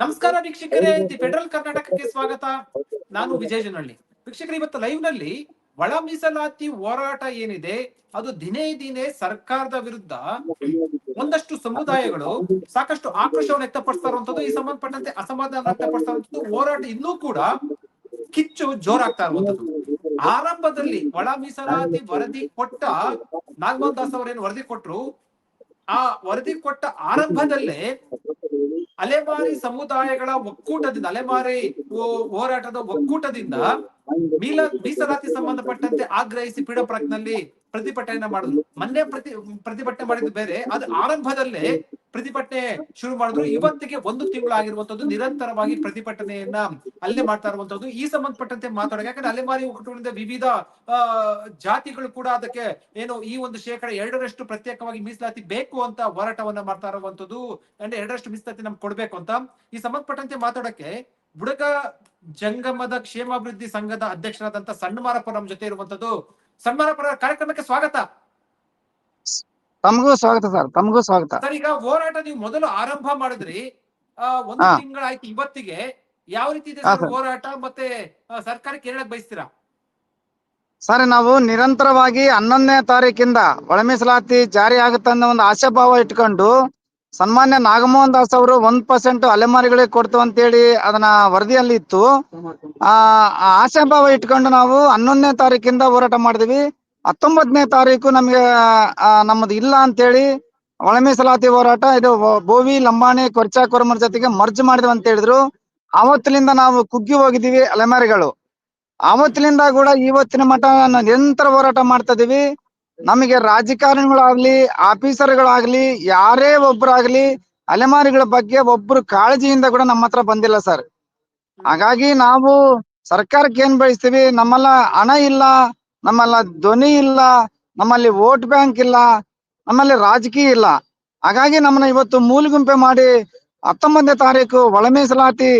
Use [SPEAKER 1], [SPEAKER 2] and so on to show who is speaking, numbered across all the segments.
[SPEAKER 1] ನಮಸ್ಕಾರ ವೀಕ್ಷಕರೇ the federal ಕರ್ನಾಟಕಕ್ಕೆ ಸ್ವಾಗತ. ನಾನು ವಿಜಯಜನಹಳ್ಳಿ. ವೀಕ್ಷಕರು ವೀಕ್ಷಕರೇ ಇವತ್ತು ಲೈವ್ನಲ್ಲಿ ಒಳ ಮೀಸಲಾತಿ ಹೋರಾಟ ಏನಿದೆ ಅದು ದಿನೇ ದಿನೇ ಸರ್ಕಾರದ ವಿರುದ್ಧ ಒಂದಷ್ಟು ಸಮುದಾಯಗಳು ಸಾಕಷ್ಟು ಆಕ್ರೋಶವನ್ನು ವ್ಯಕ್ತಪಡಿಸ್ತಾ ಇರುವಂತದ್ದು ಈ ಸಂಬಂಧಪಟ್ಟಂತೆ ಅಸಮಾಧಾನ ವ್ಯಕ್ತಪಡಿಸ್ತಾ ಇರುವಂತದ್ದು ಹೋರಾಟ ಇನ್ನೂ ಕೂಡ ಕಿಚ್ಚು ಜೋರಾಗ್ತಾ ಇರುವಂತದ್ದು ಆರಂಭದಲ್ಲಿ ಒಳ ಮೀಸಲಾತಿ ವರದಿ ಕೊಟ್ಟ ನಾಗಮೋಹನ್ ದಾಸ್ ಅವರೇನು ವರದಿ ಕೊಟ್ರು ಆ ವರದಿ ಕೊಟ್ಟ ಆರಂಭದಲ್ಲೇ ಅಲೆಮಾರಿ ಸಮುದಾಯಗಳ ಒಕ್ಕೂಟದಿಂದ ಅಲೆಮಾರಿ ಹೋರಾಟದ ಒಕ್ಕೂಟದಿಂದ ಮೀಲ ಮೀಸಲಾತಿ ಸಂಬಂಧಪಟ್ಟಂತೆ ಆಗ್ರಹಿಸಿ ಪಿಡಪ್ರಾಕ್ ಪಾರ್ಕ್ನಲ್ಲಿ ಪ್ರತಿಭಟನೆ ಮಾಡಿದ್ರು ಮೊನ್ನೆ ಪ್ರತಿ ಪ್ರತಿಭಟನೆ ಮಾಡಿದ್ದು ಬೇರೆ. ಅದು ಆರಂಭದಲ್ಲೇ ಪ್ರತಿಭಟನೆ ಶುರು ಮಾಡಿದ್ರು. ಇವತ್ತಿಗೆ ಒಂದು ತಿಂಗಳಾಗಿರುವಂತದ್ದು ನಿರಂತರವಾಗಿ ಪ್ರತಿಭಟನೆಯನ್ನ ಅಲ್ಲೇ ಮಾಡ್ತಾ ಇರುವಂತದ್ದು ಈ ಸಂಬಂಧಪಟ್ಟಂತೆ ಮಾತಾಡೋಕೆ ಯಾಕಂದ್ರೆ ಅಲೆಮಾರಿ ಒಕ್ಕೂಟದಿಂದ ವಿವಿಧ ಜಾತಿಗಳು ಕೂಡ ಅದಕ್ಕೆ ಏನು ಈ ಒಂದು ಶೇಕಡ ಎರಡರಷ್ಟು ಪ್ರತ್ಯೇಕವಾಗಿ ಮೀಸಲಾತಿ ಬೇಕು ಅಂತ ಹೋರಾಟವನ್ನ ಮಾಡ್ತಾ ಇರುವಂತದ್ದು ಅಂದ್ರೆ ಎರಡರಷ್ಟು ಮೀಸಲಾತಿ ನಮ್ಗೆ ಕೊಡ್ಬೇಕು ಅಂತ. ಈ ಸಂಬಂಧಪಟ್ಟಂತೆ ಮಾತಾಡಕ್ಕೆ ಬುಡಕ ಜಂಗಮದ ಕ್ಷೇಮಾಭಿವೃದ್ಧಿ ಸಂಘದ ಅಧ್ಯಕ್ಷರಾದಂತ ಸಣ್ಣಮಾರಪ್ಪ ನಮ್ಮ ಜೊತೆ ಇರುವಂತದ್ದು. ಸಣ್ಣಮಾರಪ್ಪ ಕಾರ್ಯಕ್ರಮಕ್ಕೆ ಸ್ವಾಗತ.
[SPEAKER 2] ತಮಗೂ ಸ್ವಾಗತ ಸರ್ ತಮಗೂ ಸ್ವಾಗತ.
[SPEAKER 1] ಸರ್ ಈಗ ಹೋರಾಟ ನೀವು ಮೊದಲು ಆರಂಭ ಮಾಡಿದ್ರಿ. ಒಂದು. ತಿಂಗಳಾಯ್ತು ಇವತ್ತಿಗೆ. ಯಾವ ರೀತಿ ಇದೆ ಸರ್. ಹೋರಾಟ ಮತ್ತೆ ಸರ್ಕಾರಕ್ಕೆ ಹೇಳಕ್ ಬಯಸ್ತೀರಾ?
[SPEAKER 2] ಸರ್ ನಾವು ನಿರಂತರವಾಗಿ ಹನ್ನೊಂದನೇ ತಾರೀಕಿಂದ ಒಳ ಮೀಸಲಾತಿ ಜಾರಿ ಆಗುತ್ತೆ ಅನ್ನೋ ಒಂದು ಆಶಾಭಾವ ಇಟ್ಕೊಂಡು ಸನ್ಮಾನ್ಯ ನಾಗಮೋಹನ್ ದಾಸ್ ಅವರು ಒಂದ್ ಪರ್ಸೆಂಟ್ ಅಲೆಮಾರಿಗಳಿಗೆ ಕೊಡ್ತು ಅಂತೇಳಿ ಅದನ್ನ ವರದಿಯಲ್ಲಿ ಇತ್ತು ಆ ಆಶಾಭಾವ ಇಟ್ಕೊಂಡು ನಾವು ಹನ್ನೊಂದನೇ ತಾರೀಕಿಂದ ಹೋರಾಟ ಮಾಡಿದ್ವಿ. ಹತ್ತೊಂಬತ್ತನೇ ತಾರೀಕು ನಮ್ಗೆ ನಮ್ಮದು ಇಲ್ಲ ಅಂತೇಳಿ ಒಳ ಮೀಸಲಾತಿ ಹೋರಾಟ, ಇದು ಬೋವಿ, ಲಂಬಾಣಿ ಕೊರ್ಚಾ ಕೊರಮರ ಜೊತೆಗೆ ಮರ್ಜ್ ಮಾಡಿದ್ವಿ ಅಂತ ಹೇಳಿದ್ರು. ಆವತ್ತಿನಿಂದ ನಾವು ಕುಗ್ಗಿ ಹೋಗಿದ್ದೀವಿ ಅಲೆಮಾರಿಗಳು. ಆವತ್ತಿನಿಂದ ಕೂಡ ಇವತ್ತಿನ ಮಠ ನಿರಂತರ ಹೋರಾಟ ಮಾಡ್ತಾ ಇದೀವಿ. ನಮಗೆ ರಾಜಕಾರಣಿಗಳಾಗ್ಲಿ, ಆಫೀಸರ್ಗಳಾಗ್ಲಿ, ಯಾರೇ ಒಬ್ರಾಗ್ಲಿ, ಅಲೆಮಾರಿಗಳ ಬಗ್ಗೆ ಒಬ್ರು ಕಾಳಜಿಯಿಂದ ಕೂಡ ನಮ್ಮ ಹತ್ರ ಬಂದಿಲ್ಲ ಸರ್. ಹಾಗಾಗಿ ನಾವು ಸರ್ಕಾರಕ್ಕೆ ಏನ್ ಬಯಸ್ತೀವಿ? ನಮ್ಮಲ್ಲ ಹಣ ಇಲ್ಲ, ನಮ್ಮಲ್ಲ ಧ್ವನಿ ಇಲ್ಲ, ನಮ್ಮಲ್ಲಿ ವೋಟ್ ಬ್ಯಾಂಕ್ ಇಲ್ಲ, ನಮ್ಮಲ್ಲಿ ರಾಜಕೀಯ ಇಲ್ಲ. ಹಾಗಾಗಿ ನಮ್ಮನ್ನ ಇವತ್ತು ಮೂಲೆಗುಂಪೆ ಮಾಡಿ ಹತ್ತೊಂಬತ್ತನೇ ತಾರೀಕು ಒಳ ಮೀಸಲಾತಿ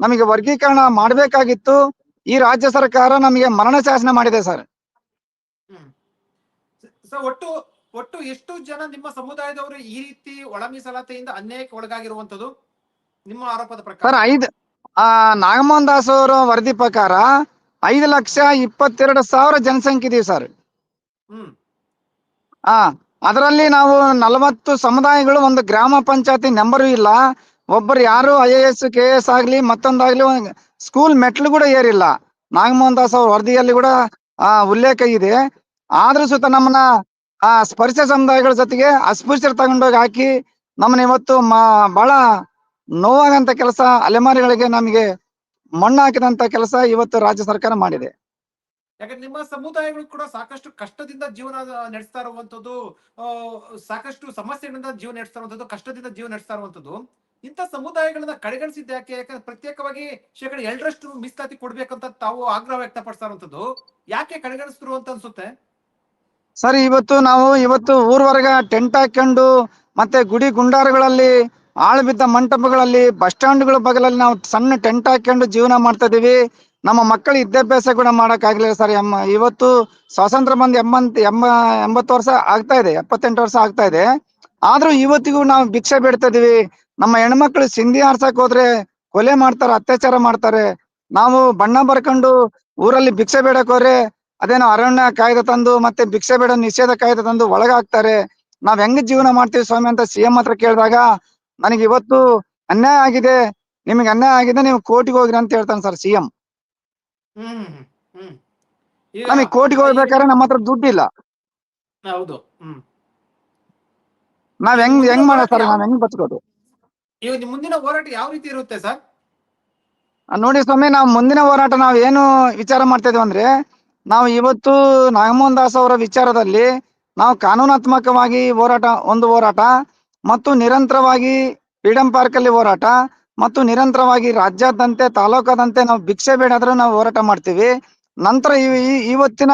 [SPEAKER 2] ನಮಗೆ ವರ್ಗೀಕರಣ ಮಾಡಬೇಕಾಗಿತ್ತು. ಈ ರಾಜ್ಯ ಸರ್ಕಾರ ನಮಗೆ ಮರಣ ಶಾಸನ ಮಾಡಿದೆ ಸರ್.
[SPEAKER 1] ಸರ್ ಒಟ್ಟು ಒಟ್ಟು ಎಷ್ಟು ಜನ ನಿಮ್ಮ ಸಮುದಾಯದವರು ಈ ರೀತಿ ಒಳ ಮೀಸಲಾತಿಯಿಂದ ಅನ್ಯಾಯಕ್ಕೆ ಒಳಗಾಗಿರುವಂತದ್ದು ನಿಮ್ಮ ಆರೋಪದ ಪ್ರಕಾರ.
[SPEAKER 2] ಸರ್ ಐದ್ ಆ ನಾಗಮೋಹನ್ ದಾಸ್ ಅವರ ವರದಿ ಪ್ರಕಾರ ಐದು ಲಕ್ಷ ಇಪ್ಪತ್ತೆರಡು ಸಾವಿರ ಜನಸಂಖ್ಯೆ ಇದೀವಿ ಸರ್.
[SPEAKER 1] ಹ್ಮ್.
[SPEAKER 2] ಆ ಅದರಲ್ಲಿ ನಾವು ನಲವತ್ತು ಸಮುದಾಯಗಳು ಒಂದು ಗ್ರಾಮ ಪಂಚಾಯತಿ ನಂಬರು ಇಲ್ಲ. ಒಬ್ಬರು ಯಾರು I A S K S ಆಗ್ಲಿ ಮತ್ತೊಂದಾಗ್ಲಿ ಸ್ಕೂಲ್ ಮೆಟ್ಲು ಕೂಡ ಏರಿಲ್ಲ. ನಾಗಮೋಹನ್ ದಾಸ್ ಅವ್ರ ವರದಿಯಲ್ಲಿ ಕೂಡ ಆ ಉಲ್ಲೇಖ ಇದೆ. ಆದ್ರೂ ಸುತ ನಮ್ಮನ್ನ, ಆ ಸ್ಪರ್ಶ ಸಮುದಾಯಗಳ ಜೊತೆಗೆ ಅಸ್ಪೃಶ್ಯರು ತಗೊಂಡೋಗಿ ಹಾಕಿ ನಮ್ಮನ್ನ ಇವತ್ತು ಬಹಳ ನೋವಾಗಂತ ಕೆಲಸ ಅಲೆಮಾರಿಗಳಿಗೆ ನಮಗೆ ಮಣ್ಣು ಹಾಕಿದಂತ ಕೆಲಸ ಇವತ್ತು ರಾಜ್ಯ ಸರ್ಕಾರ ಮಾಡಿದೆ.
[SPEAKER 1] ಯಾಕಂದ್ರೆ ನಿಮ್ಮ ಸಮುದಾಯಗಳು ಕೂಡ ಸಾಕಷ್ಟು ಕಷ್ಟದಿಂದ ಜೀವನ ನಡೆಸ್ತಾ ಇರುವಂತದ್ದು ಸಾಕಷ್ಟು ಸಮಸ್ಯೆಗಳಿಂದ ಜೀವನ ನಡೆಸ್ತಾ ಇರುವಂತದ್ದು, ಕಷ್ಟದಿಂದ ಜೀವನ ನಡೆಸ್ತಾ ಇರುವಂತದ್ದು, ಇಂಥ ಸಮುದಾಯಗಳನ್ನ ಕಡೆಗಣಿಸಿದ್ದ ಯಾಕೆ? ಯಾಕಂದ್ರೆ ಪ್ರತ್ಯೇಕವಾಗಿ ಶೇಕಡ ಎರಡರಷ್ಟು ಮೀಸಲಾತಿ ಕೊಡ್ಬೇಕಂತ ತಾವು ಆಗ್ರಹ ವ್ಯಕ್ತಪಡಿಸ್ತಾ ಇರುವಂತದ್ದು. ಯಾಕೆ ಕಡೆಗಣಿಸಿದ್ರು ಅಂತ ಅನ್ಸುತ್ತೆ?
[SPEAKER 2] ಸರ್, ಇವತ್ತು ನಾವು ಇವತ್ತು ಊರ್ವರ್ಗ ಟೆಂಟ್ ಹಾಕೊಂಡು ಮತ್ತೆ ಗುಡಿ ಗುಂಡಾರಗಳಲ್ಲಿ ಆಳು ಬಿದ್ದ ಮಂಟಪಗಳಲ್ಲಿ, ಬಸ್ ಸ್ಟ್ಯಾಂಡ್ಗಳ ಬಗಲಲ್ಲಿ ನಾವು ಸಣ್ಣ ಟೆಂಟ್ ಹಾಕೊಂಡು ಜೀವನ ಮಾಡ್ತಾ ಇದೀವಿ. ನಮ್ಮ ಮಕ್ಕಳು ವಿದ್ಯಾಭ್ಯಾಸ ಕೂಡ ಮಾಡಕ್ ಆಗ್ಲಿಲ್ಲ ಸರ್. ಎಮ್ಮ ಇವತ್ತು ಸ್ವಾತಂತ್ರ್ಯ ಬಂದು ಎಂಬಂತ್, ಎಂಬ, ಎಂಬತ್ತು ವರ್ಷ ಆಗ್ತಾ ಇದೆ, ಎಪ್ಪತ್ತೆಂಟು ವರ್ಷ ಆಗ್ತಾ ಇದೆ. ಆದ್ರೂ ಇವತ್ತಿಗೂ ನಾವು ಭಿಕ್ಷೆ ಬೇಡ್ತಾ ಇದೀವಿ. ನಮ್ಮ ಹೆಣ್ಮಕ್ಳು ಸಿಂಧಿ ಆರ್ಸಕ್ ಹೋದ್ರೆ ಕೊಲೆ ಮಾಡ್ತಾರೆ, ಅತ್ಯಾಚಾರ ಮಾಡ್ತಾರೆ. ನಾವು ಬಣ್ಣ ಬರ್ಕೊಂಡು ಊರಲ್ಲಿ ಭಿಕ್ಷೆ ಬೇಡಕ್ ಹೋದ್ರೆ ಅದೇನೋ ಅರಣ್ಯ ಕಾಯ್ದೆ ತಂದು ಮತ್ತೆ ಭಿಕ್ಷೆ ಬೇಡ ನಿಷೇಧ ಕಾಯ್ದೆ ತಂದು ಒಳಗಾಕ್ತಾರೆ ನಾವ್ ಹೆಂಗ್ ಜೀವನ ಮಾಡ್ತೀವಿ ಸ್ವಾಮಿ ಅಂತ ಸಿಎಂ ಹತ್ರ ಕೇಳಿದಾಗ ನನಗೆ ಇವತ್ತು ಅನ್ಯಾಯ ಆಗಿದೆ. ನಿಮಗೆ ಅನ್ಯಾಯ ಆಗಿದೆ ನೀವು ಕೋರ್ಟಿಗೆ ಹೋಗ್ರಿ ಅಂತ ಹೇಳ್ತಾನೆ ಸರ್
[SPEAKER 1] ಸಿಎಂ
[SPEAKER 2] ನಮಗೆ ಕೋರ್ಟಿಗೆ ಹೋಗ್ಬೇಕಾದ್ರೆ ನಮ್ಮ ಹತ್ರ ದುಡ್ಡಿಲ್ಲ.
[SPEAKER 1] ಹೌದು
[SPEAKER 2] ನಾವ್ ಹೆಂಗ್ ಹೆಂಗ್ ಮಾಡೋ ಸರ್? ನಾವ್ ಹೆಂಗ್ ಬಚ್ಕೋದು?
[SPEAKER 1] ಈಗ ಮುಂದಿನ ಹೋರಾಟ ಯಾವ ರೀತಿ ಇರುತ್ತೆ ಸರ್?
[SPEAKER 2] ನೋಡಿ ಸ್ವಾಮಿ ನಾವು ಮುಂದಿನ ಹೋರಾಟ ನಾವ್ ಏನು ವಿಚಾರ ಮಾಡ್ತಾ ಇದೀವಿ ಅಂದ್ರೆ ನಾವು ಇವತ್ತು ನಾಗಮೋಹನ್ ದಾಸ್ ಅವರ ವಿಚಾರದಲ್ಲಿ ನಾವು ಕಾನೂನಾತ್ಮಕವಾಗಿ ಹೋರಾಟ, ಒಂದು ಹೋರಾಟ ಮತ್ತು ನಿರಂತರವಾಗಿ ಫ್ರೀಡಂ ಪಾರ್ಕ್ ಅಲ್ಲಿ ಹೋರಾಟ ಮತ್ತು ನಿರಂತರವಾಗಿ ರಾಜ್ಯಾದ್ಯಂತೆ ತಾಲೂಕಾದಂತೆ ನಾವು ಭಿಕ್ಷೆ ಬೇಡಾದ್ರೂ ನಾವು ಹೋರಾಟ ಮಾಡ್ತೀವಿ. ನಂತರ ಇವತ್ತಿನ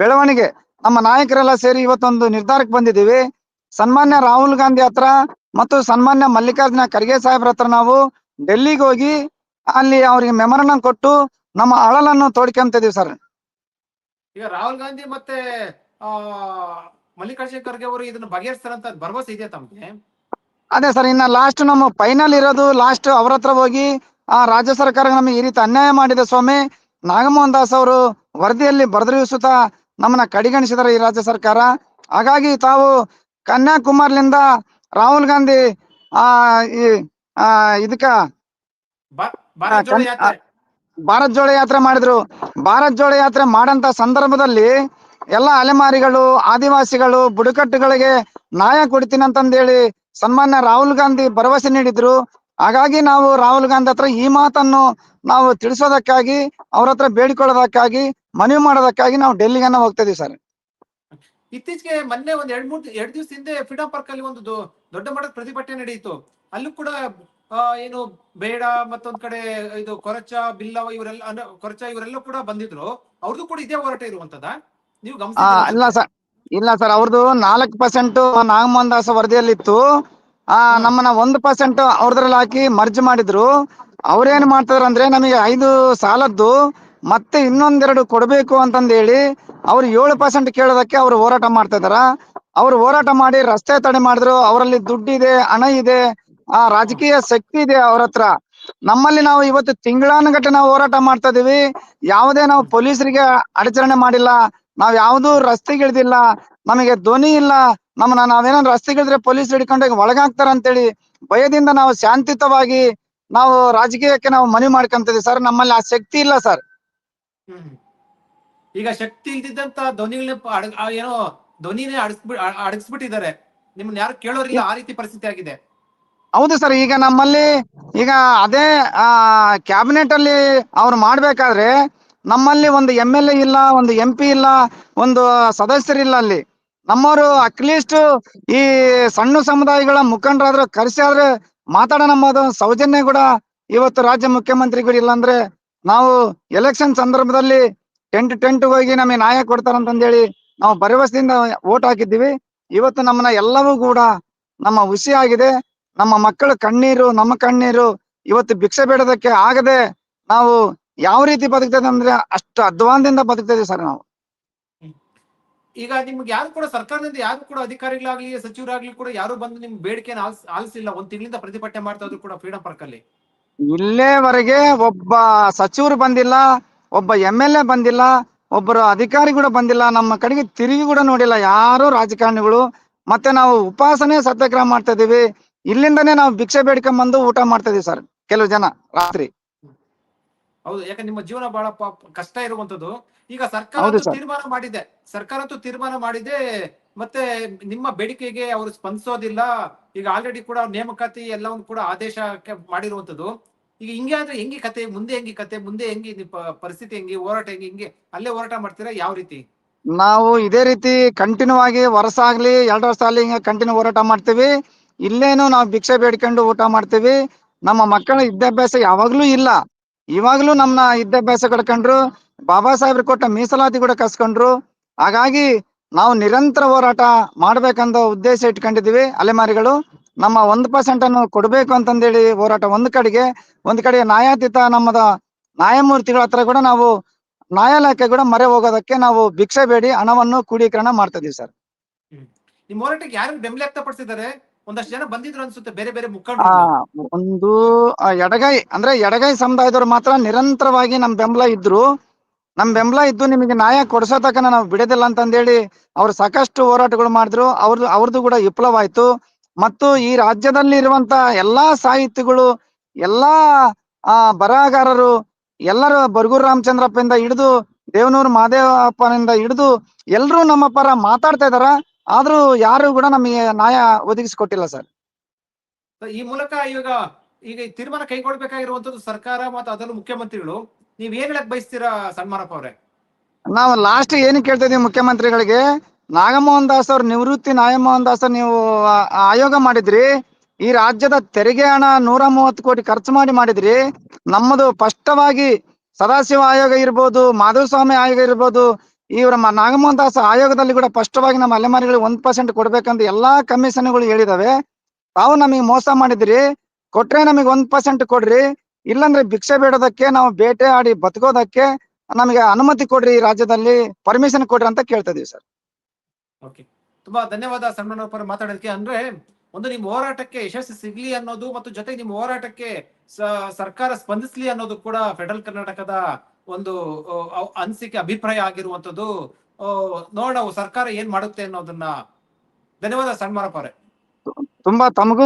[SPEAKER 2] ಬೆಳವಣಿಗೆ, ನಮ್ಮ ನಾಯಕರೆಲ್ಲ ಸೇರಿ ಇವತ್ತೊಂದು ನಿರ್ಧಾರಕ್ಕೆ ಬಂದಿದ್ದೀವಿ. ಸನ್ಮಾನ್ಯ ರಾಹುಲ್ ಗಾಂಧಿ ಹತ್ರ ಮತ್ತು ಸನ್ಮಾನ್ಯ ಮಲ್ಲಿಕಾರ್ಜುನ ಖರ್ಗೆ ಸಾಹೇಬ್ರ ಹತ್ರ ನಾವು ಡೆಲ್ಲಿಗೆ ಹೋಗಿ ಅಲ್ಲಿ ಅವ್ರಿಗೆ ಮೆಮರನ್ನ ಕೊಟ್ಟು ನಮ್ಮ ಅಳಲನ್ನು ತೋಡ್ಕೊಂತ ಇದೀವಿ ಸರ್.
[SPEAKER 1] ಈಗ ರಾಹುಲ್ ಗಾಂಧಿ ಮತ್ತೆ ಆ ಮಲ್ಲಿಕಾರ್ಜುನ ಖರ್ಗೆ ಅವರು ಇದನ್ನ ಬಗೆಹರಿಸ್ತಾರಂತ ಭರವಸೆ ಇದೆ ತಮ್ಗೆ?
[SPEAKER 2] ಅದೇ ಸರ್ ಇನ್ನ ಲಾಸ್ಟ್ ನಮ್ಮ ಫೈನಲ್ ಇರೋದು ಲಾಸ್ಟ್ ಅವ್ರ ಹತ್ರ ಹೋಗಿ ಆ ರಾಜ್ಯ ಸರ್ಕಾರ ನಮಗೆ ಈ ರೀತಿ ಅನ್ಯಾಯ ಮಾಡಿದೆ ಸ್ವಾಮಿ. ನಾಗಮೋಹನ್ ದಾಸ್ ಅವರು ವರದಿಯಲ್ಲಿ ಬರೆದ್ರು ಸುತ ನಮ್ಮನ್ನ ಕಡೆಗಣಿಸಿದಾರೆ ಈ ರಾಜ್ಯ ಸರ್ಕಾರ. ಹಾಗಾಗಿ ತಾವು ಕನ್ಯಾಕುಮಾರ್ಲಿಂದ ರಾಹುಲ್ ಗಾಂಧಿ ಆ ಈ ಆ ಇದಕ್ಕ
[SPEAKER 1] ಭಾರತ್ ಜೋಡ ಯಾತ್ರೆ
[SPEAKER 2] ಮಾಡಿದ್ರು. ಭಾರತ್ ಜೋಡ ಯಾತ್ರೆ ಮಾಡಂತ ಸಂದರ್ಭದಲ್ಲಿ ಎಲ್ಲ ಅಲೆಮಾರಿಗಳು, ಆದಿವಾಸಿಗಳು, ಬುಡಕಟ್ಟುಗಳಿಗೆ ನ್ಯಾಯ ಕೊಡ್ತೀನಿ ಅಂತಂದೇಳಿ ಸನ್ಮಾನ್ಯ ರಾಹುಲ್ ಗಾಂಧಿ ಭರವಸೆ ನೀಡಿದ್ರು. ಹಾಗಾಗಿ ನಾವು ರಾಹುಲ್ ಗಾಂಧಿ ಹತ್ರ ಈ ಮಾತನ್ನು ನಾವು ತಿಳಿಸೋದಕ್ಕಾಗಿ, ಅವ್ರ ಹತ್ರ ಬೇಡಿಕೊಳ್ಳೋದಕ್ಕಾಗಿ, ಮನವಿ ಮಾಡೋದಕ್ಕಾಗಿ ನಾವು ಡೆಲ್ಲಿಗನ್ನ ಹೋಗ್ತಾ ಇದೀವಿ ಸರ್.
[SPEAKER 1] ಇತ್ತೀಚೆಗೆ ಮೊನ್ನೆ ಒಂದ್ ಎರಡ್ ಮೂರ್, ಎರಡ್ ದಿವಸ ಹಿಂದೆ ಫ್ರೀಡಂ ಪಾರ್ಕ್ ಅಲ್ಲಿ ಒಂದು ದೊಡ್ಡ ಮಟ್ಟದ ಪ್ರತಿಭಟನೆ ನಡೆಯಿತು. ಅಲ್ಲೂ ಕೂಡ ಏನು ಬೇಡ ಮತ್ತೊಂದ್ ಕಡೆ ಇದು ಕೊರಚ ಬಿಲ್ಲವ ಇವರೆಲ್ಲ ಕೊರಚ ಇವರೆಲ್ಲ ಕೂಡ ಬಂದಿದ್ರು. ಅವ್ರದ್ದು ಕೂಡ ಇದೇ ಹೋರಾಟ ಇರುವಂತದ ನೀವು ಗಮನಿಸಿದ್ದೀರಾ?
[SPEAKER 2] ಇಲ್ಲ ಸರ್ ಇಲ್ಲ ಸರ್ ಅವ್ರದ್ದು ನಾಲ್ಕು ಪರ್ಸೆಂಟ್ ನಾಗಮೋಹನ್ ದಾಸ್ ವರದಿಯಲ್ಲಿತ್ತು. ಆ. ನಮ್ಮನ್ನ ಒಂದು ಪರ್ಸೆಂಟ್ ಅವ್ರದ್ರಲ್ಲಿ ಹಾಕಿ ಮರ್ಜ್ ಮಾಡಿದ್ರು. ಅವ್ರೇನ್ ಮಾಡ್ತಾರ ಅಂದ್ರೆ ನಮಗೆ ಐದು ಸಾಲದ್ದು ಮತ್ತೆ ಇನ್ನೊಂದೆರಡು ಕೊಡಬೇಕು ಅಂತಂದೇಳಿ ಅವ್ರು ಏಳು ಪರ್ಸೆಂಟ್ ಕೇಳೋದಕ್ಕೆ ಅವ್ರು ಹೋರಾಟ ಮಾಡ್ತಾ ಇದಾರ. ಅವ್ರು ಹೋರಾಟ ಮಾಡಿ ರಸ್ತೆ ತಡೆ ಮಾಡಿದ್ರು. ಅವರಲ್ಲಿ ದುಡ್ಡಿದೆ ಹಣ ಇದೆ. ಆ ರಾಜಕೀಯ ಶಕ್ತಿ ಇದೆ ಅವ್ರ ಹತ್ರ. ನಮ್ಮಲ್ಲಿ ನಾವು ಇವತ್ತು ತಿಂಗಳಾನುಗಟ್ಟೆ ನಾವು ಹೋರಾಟ ಮಾಡ್ತಾ ಇದೀವಿ. ಯಾವುದೇ ನಾವು ಪೊಲೀಸರಿಗೆ ಅಡಚರಣೆ ಮಾಡಿಲ್ಲ. ನಾವ್ ಯಾವ್ದು ರಸ್ತೆಗೆ ಇಳ್ದಿಲ್ಲ ನಮಗೆ ಧ್ವನಿ ಇಲ್ಲ. ನಮ್ಮನ್ನ ನಾವೇನಾದ್ರು ರಸ್ತೆಗೆ ಇಳಿದ್ರೆ ಪೊಲೀಸ್ ಹಿಡ್ಕೊಂಡು ಒಳಗಾಗ್ತಾರ ಅಂತೇಳಿ ಭಯದಿಂದ ನಾವು ಶಾಂತಿಯುತವಾಗಿ ನಾವು ರಾಜಕೀಯಕ್ಕೆ ನಾವು ಮನವಿ ಮಾಡ್ಕೊಂತಿದ್ವಿ ಸರ್, ನಮ್ಮಲ್ಲಿ ಆ ಶಕ್ತಿ ಇಲ್ಲ ಸರ್.
[SPEAKER 1] ಈಗ ಶಕ್ತಿ ಇಲ್ದಿದ್ದಂತ ಧ್ವನಿಗಳನ್ನ ಏನೋ ಧ್ವನಿನೇ ಅಡಗಿಸ್ಬಿ ಅಡಗಿಸ್ಬಿಟ್ಟಿದ್ದಾರೆ. ನಿಮ್ಮನ್ನ ಯಾರು ಕೇಳೋರಿಗೆ ಆ ರೀತಿ ಪರಿಸ್ಥಿತಿ ಆಗಿದೆ.
[SPEAKER 2] ಹೌದು ಸರ್, ಈಗ ನಮ್ಮಲ್ಲಿ, ಈಗ ಅದೇ ಕ್ಯಾಬಿನೆಟ್ ಅಲ್ಲಿ ಅವ್ರು ಮಾಡ್ಬೇಕಾದ್ರೆ ನಮ್ಮಲ್ಲಿ ಒಂದು ಎಂ ಎಲ್ ಎ ಇಲ್ಲ, ಒಂದು ಎಂ ಪಿ ಇಲ್ಲ, ಒಂದು ಸದಸ್ಯರಿಲ್ಲ ಅಲ್ಲಿ. ನಮ್ಮವರು ಅಟ್ಲೀಸ್ಟ್ ಈ ಸಣ್ಣ ಸಮುದಾಯಗಳ ಮುಖಂಡರಾದ್ರೂ ಕರೆಸಿದ್ರೆ ಮಾತಾಡೋಣ ಅನ್ನೋದು ಸೌಜನ್ಯ ಕೂಡ ಇವತ್ತು ರಾಜ್ಯ ಮುಖ್ಯಮಂತ್ರಿಗಳು ಇಲ್ಲ ಅಂದ್ರೆ ನಾವು ಎಲೆಕ್ಷನ್ ಸಂದರ್ಭದಲ್ಲಿ ಟೆಂಟ್ ಟೆಂಟ್ ಹೋಗಿ ನಮಗೆ ನ್ಯಾಯ ಕೊಡ್ತಾರಂತಂದೇಳಿ ನಾವು ಭರವಸೆಯಿಂದ ಓಟ್ ಹಾಕಿದ್ದೀವಿ. ಇವತ್ತು ನಮ್ಮನ್ನ ಎಲ್ಲವೂ ಕೂಡ ನಮ್ಮ ಹುಸಿ ಆಗಿದೆ. ನಮ್ಮ ಮಕ್ಕಳ ಕಣ್ಣೀರು ನಮ್ಮ ಕಣ್ಣೀರು ಇವತ್ತು ಭಿಕ್ಷೆ ಬೇಡೋದಕ್ಕೆ ಆಗದೆ ನಾವು ಯಾವ ರೀತಿ ಬದುಕ್ತದೆ ಅಂದ್ರೆ ಅಷ್ಟು ಅಧ್ವಾನದಿಂದ ಬದುಕ್ತದೆ ಸರ್ ನಾವು.
[SPEAKER 1] ಈಗ ನಿಮ್ಗೆ ಯಾರು ಕೂಡ ಸರ್ಕಾರದಿಂದ ಯಾರು ಕೂಡ ಅಧಿಕಾರಿಗಳಾಗ್ಲಿ ಸಚಿವರಾಗ್ಲಿ ಕೂಡ ಯಾರು ಬಂದು ನಿಮ್ ಬೇಡಿಕೆನ ಆಲ್ಸ್ ಆಲಿಸಿಲ್ಲ. ಒಂದ್ ತಿಂಗಳಿಂದ ಪ್ರತಿಭಟನೆ ಮಾಡ್ತಾ ಇದ್ರು ಕೂಡ ಫ್ರೀಡಂ ಪಾರ್ಕ್ ಅಲ್ಲಿ.
[SPEAKER 2] ಇಲ್ಲೇವರೆಗೆ ಒಬ್ಬ ಸಚಿವರು ಬಂದಿಲ್ಲ ಒಬ್ಬ ಎಂ ಎಲ್ ಎ ಬಂದಿಲ್ಲ ಒಬ್ಬರು ಅಧಿಕಾರಿ ಕೂಡ ಬಂದಿಲ್ಲ ನಮ್ಮ ಕಡೆಗೆ ತಿರುಗಿ ಕೂಡ ನೋಡಿಲ್ಲ ಯಾರು ರಾಜಕಾರಣಿಗಳು. ಮತ್ತೆ ನಾವು ಉಪಾಸನೆ ಸತ್ಯಾಗ್ರಹ ಮಾಡ್ತಾ ಇದೀವಿ ಇಲ್ಲಿಂದನೇ ನಾವು ಭಿಕ್ಷೆ ಬೇಡ್ಕೊಂಬಂದು ಊಟ ಮಾಡ್ತಾ ಇದೀವಿ ಸರ್ ಕೆಲವು ಜನ ರಾತ್ರಿ.
[SPEAKER 1] ಹೌದು ಯಾಕೆ ನಿಮ್ಮ ಜೀವನ ಬಹಳ ಕಷ್ಟ ಇರುವಂತದ್ದು. ಈಗ ಸರ್ಕಾರ. ತೀರ್ಮಾನ ಮಾಡಿದೆ. ಸರ್ಕಾರ ತೀರ್ಮಾನ ಮಾಡಿದೆ ಮತ್ತೆ ನಿಮ್ಮ ಬೇಡಿಕೆಗೆ ಅವರು ಸ್ಪಂದಿಸೋದಿಲ್ಲ. ಈಗ ಆಲ್ರೆಡಿ ಕೂಡ ನೇಮಕಾತಿ ಎಲ್ಲವನ್ನು ಕೂಡ ಆದೇಶ ಮಾಡಿರುವಂತದ್ದು. ಈಗ ಹಿಂಗೆ ಆದ್ರೆ ಹೆಂಗಿ ಕತೆ ಮುಂದೆ ಹೆಂಗಿ ಕತೆ ಮುಂದೆ ಹೆಂಗೆ ಪರಿಸ್ಥಿತಿ ಹೆಂಗೆ ಹೋರಾಟ ಹೆಂಗೆ ಹಿಂಗೆ ಅಲ್ಲೇ ಹೋರಾಟ ಮಾಡ್ತೀರಾ ಯಾವ ರೀತಿ?
[SPEAKER 2] ನಾವು ಇದೇ ರೀತಿ ಕಂಟಿನ್ಯೂ ಆಗಿ ವರ್ಷ ಆಗ್ಲಿ ಎರಡು ವರ್ಷ ಆಗ್ಲಿ ಹಿಂಗೆ ಕಂಟಿನ್ಯೂ ಹೋರಾಟ ಮಾಡ್ತೀವಿ. ಇಲ್ಲೇನು ನಾವು ಭಿಕ್ಷೆ ಬೇಡ್ಕೊಂಡು ಊಟ ಮಾಡ್ತೀವಿ. ನಮ್ಮ ಮಕ್ಕಳ ವಿದ್ಯಾಭ್ಯಾಸ ಯಾವಾಗ್ಲೂ ಇಲ್ಲ. ಇವಾಗ್ಲೂ ನಮ್ಮ ವಿದ್ಯಾಭ್ಯಾಸ ಕಡ್ಕೊಂಡ್ರು, ಬಾಬಾ ಸಾಹೇಬ್ರು ಕೊಟ್ಟ ಮೀಸಲಾತಿ ಕೂಡ ಕಸ್ಕೊಂಡ್ರು. ಹಾಗಾಗಿ ನಾವು ನಿರಂತರ ಹೋರಾಟ ಮಾಡ್ಬೇಕಂತ ಉದ್ದೇಶ ಇಟ್ಕೊಂಡಿದೀವಿ ಅಲೆಮಾರಿಗಳು. ನಮ್ಮ ಒಂದು ಪರ್ಸೆಂಟ್ ಅನ್ನು ಕೊಡ್ಬೇಕು ಅಂತಂದೇಳಿ ಹೋರಾಟ ಒಂದ್ ಕಡೆಗೆ, ಒಂದ್ ಕಡೆ ನ್ಯಾಯಾತೀತ ನಮ್ಮದ ನ್ಯಾಯಮೂರ್ತಿಗಳ ಹತ್ರ ಕೂಡ ನಾವು ನ್ಯಾಯಾಲಯಕ್ಕೆ ಕೂಡ ಮರೆ ಹೋಗೋದಕ್ಕೆ ನಾವು ಭಿಕ್ಷೆ ಬೇಡಿ ಹಣವನ್ನು ಕ್ರೋಢೀಕರಣ ಮಾಡ್ತಾ ಇದೀವಿ ಸರ್.
[SPEAKER 1] ನಿಮ್ಮ ಹೋರಾಟಕ್ಕೆ ಯಾರು ಬೆಂಬಲ ವ್ಯಕ್ತಪಡಿಸಿದ್ದಾರೆ? ಒಂದಷ್ಟು ಜನ ಬಂದಿದ್ರು ಅನ್ಸುತ್ತೆ ಬೇರೆ ಬೇರೆ ಮುಖಂಡ
[SPEAKER 2] ಒಂದು ಎಡಗೈ ಅಂದ್ರೆ ಎಡಗೈ ಸಮುದಾಯದವರು ಮಾತ್ರ ನಿರಂತರವಾಗಿ ನಮ್ ಬೆಂಬಲ ಇದ್ರು. ನಮ್ ಬೆಂಬಲ ಇದ್ದು ನಿಮಗೆ ನ್ಯಾಯ ಕೊಡ್ಸೋ ತನಕ ನಾವು ಬಿಡೋದಿಲ್ಲ ಅಂತಂದೇಳಿ ಅವ್ರು ಸಾಕಷ್ಟು ಹೋರಾಟಗಳು ಮಾಡಿದ್ರು. ಅವ್ರದ್ದು ಅವ್ರದ್ದು ಕೂಡ ವಿಫಲವಾಯ್ತು. ಮತ್ತು ಈ ರಾಜ್ಯದಲ್ಲಿ ಇರುವಂತ ಎಲ್ಲಾ ಸಾಹಿತಿಗಳು ಎಲ್ಲಾ ಆ ಬರಹಗಾರರು ಎಲ್ಲರೂ ಬರಗೂರು ರಾಮಚಂದ್ರಪ್ಪನಿಂದ ಹಿಡಿದು ದೇವನೂರು ಮಹದೇವಪ್ಪನಿಂದ ಹಿಡಿದು ಎಲ್ರು ನಮ್ಮ ಪರ ಮಾತಾಡ್ತಾ ಇದಾರ. ಆದ್ರೂ ಯಾರು ಕೂಡ ನಮಗೆ ನ್ಯಾಯ ಒದಗಿಸಿಕೊಟ್ಟಿಲ್ಲ ಸರ್.
[SPEAKER 1] ಈ ಮೂಲಕ ಇವಾಗ ಈಗ ಈ ತೀರ್ಮಾನ ಕೈಗೊಳ್ಬೇಕಾಗಿರುವಂತದ್ದು ಸರ್ಕಾರ ಮತ್ತು ಅದರಲ್ಲೂ ಮುಖ್ಯಮಂತ್ರಿಗಳು. ನೀವ್ ಏನ್ ಹೇಳಕ್ ಬಯಸ್ತೀರಾ ಸನ್ಮಾನಪ್ಪ ಅವ್ರೆ?
[SPEAKER 2] ನಾವು ಲಾಸ್ಟ್ ಏನು ಕೇಳ್ತಾ ಇದೀವಿ ಮುಖ್ಯಮಂತ್ರಿಗಳಿಗೆ ನಾಗಮೋಹನ್ ದಾಸ್ ಅವ್ರ ನಿವೃತ್ತಿ ನಾಗಮೋಹನ್ ದಾಸ್ ನೀವು ಆ- ಆಯೋಗ ಮಾಡಿದ್ರಿ ಈ ರಾಜ್ಯದ ತೆರಿಗೆ ಹಣ ನೂರ ಮೂವತ್ತು ಕೋಟಿ ಖರ್ಚು ಮಾಡಿ ಮಾಡಿದ್ರಿ ನಮ್ಮದು ಸ್ಪಷ್ಟವಾಗಿ ಸದಾಶಿವ ಆಯೋಗ ಇರ್ಬೋದು ಮಾಧುಸ್ವಾಮಿ ಆಯೋಗ ಇರ್ಬೋದು ಇವರ ನಾಗಮೋಹನ್ ದಾಸ್ ಆಯೋಗದಲ್ಲಿ ಕೂಡ ಸ್ಪಷ್ಟವಾಗಿ ನಮ್ಮ ಅಲೆಮಾರಿಗಳಿಗೆ ಒಂದ್ ಪರ್ಸೆಂಟ್ ಕೊಡ್ಬೇಕಂತ ಎಲ್ಲಾ ಕಮಿಷನ್ಗಳು ಹೇಳಿದಾವೆ. ತಾವು ನಮಗೆ ಮೋಸ ಮಾಡಿದ್ರಿ, ಕೊಟ್ರೆ ನಮಗೆ ಒಂದ್ ಪರ್ಸೆಂಟ್ ಕೊಡ್ರಿ, ಇಲ್ಲಂದ್ರೆ ಭಿಕ್ಷೆ ಬೇಡೋದಕ್ಕೆ ನಾವು ಬೇಟೆ ಆಡಿ ಬದುಕೋದಕ್ಕೆ ನಮಗೆ ಅನುಮತಿ ಕೊಡ್ರಿ ಈ ರಾಜ್ಯದಲ್ಲಿ ಪರ್ಮಿಷನ್ ಕೊಡ್ರಿ ಅಂತ ಕೇಳ್ತಾ ಇದೀವಿ ಸರ್.
[SPEAKER 1] ತುಂಬಾ ಧನ್ಯವಾದ ಸಣ್ಣ ಮಾತಾಡೋದಕ್ಕೆ. ಅಂದ್ರೆ ಒಂದು ನಿಮ್ಮ ಹೋರಾಟಕ್ಕೆ ಯಶಸ್ಸು ಸಿಗ್ಲಿ ಅನ್ನೋದು ಮತ್ತು ಜೊತೆಗೆ ನಿಮ್ಮ ಹೋರಾಟಕ್ಕೆ ಸರ್ಕಾರ ಸ್ಪಂದಿಸ್ಲಿ ಅನ್ನೋದು ಕೂಡ ಫೆಡರಲ್ ಕರ್ನಾಟಕದ ಒಂದು ಅನಿಸಿಕೆ ಅಭಿಪ್ರಾಯ ಆಗಿರುವಂತದ್ದು ನೋಡೋಣ ಸರ್ಕಾರ ಏನ್ ಮಾಡುತ್ತೆ ಅನ್ನೋದನ್ನ ಧನ್ಯವಾದ ಸಣ್ಣ ಅವರೇ.
[SPEAKER 2] ತುಂಬಾ ತಮಗೂ